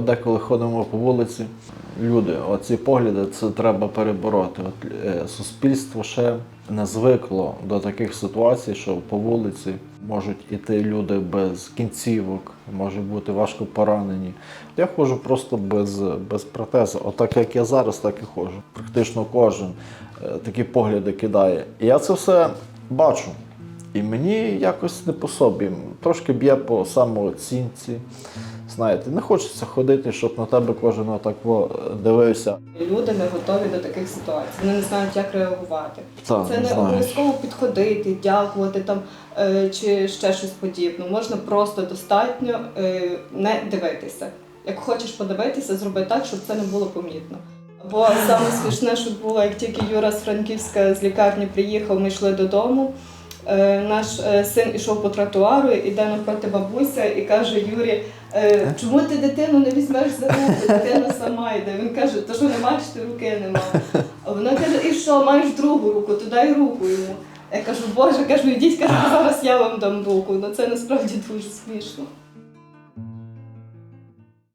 Деколи ходимо по вулиці, люди, оці погляди це треба перебороти. От, е, суспільство ще не звикло до таких ситуацій, що по вулиці можуть іти люди без кінцівок, можуть бути важко поранені. Я ходжу просто без, без протезу. Отак як я зараз, так і ходжу. Практично кожен е, такі погляди кидає. І я це все бачу. І мені якось не по собі. Трошки б'є по самооцінці. Знаєте, не хочеться ходити, щоб на тебе кожен отак дивився. Люди не готові до таких ситуацій. Вони не знають, як реагувати. Так, Це не обов'язково підходити, дякувати там е, чи ще щось подібне. Можна просто достатньо е, не дивитися. Як хочеш подивитися, зроби так, щоб це не було помітно. Бо саме смішне, що було, як тільки Юра з Франківська з лікарні приїхав, ми йшли додому. Е, Наш е, син ішов по тротуару, іде навпроти бабуся і каже Юрі, е, чому ти дитину не візьмеш за руку? Дитина сама йде. Він каже, то що не маєш ти руки нема. А вона каже, і що, маєш другу руку, то дай руку йому. Я кажу, боже, кажу, йдіть, кажу, зараз я вам дам руку. Ну це насправді дуже смішно.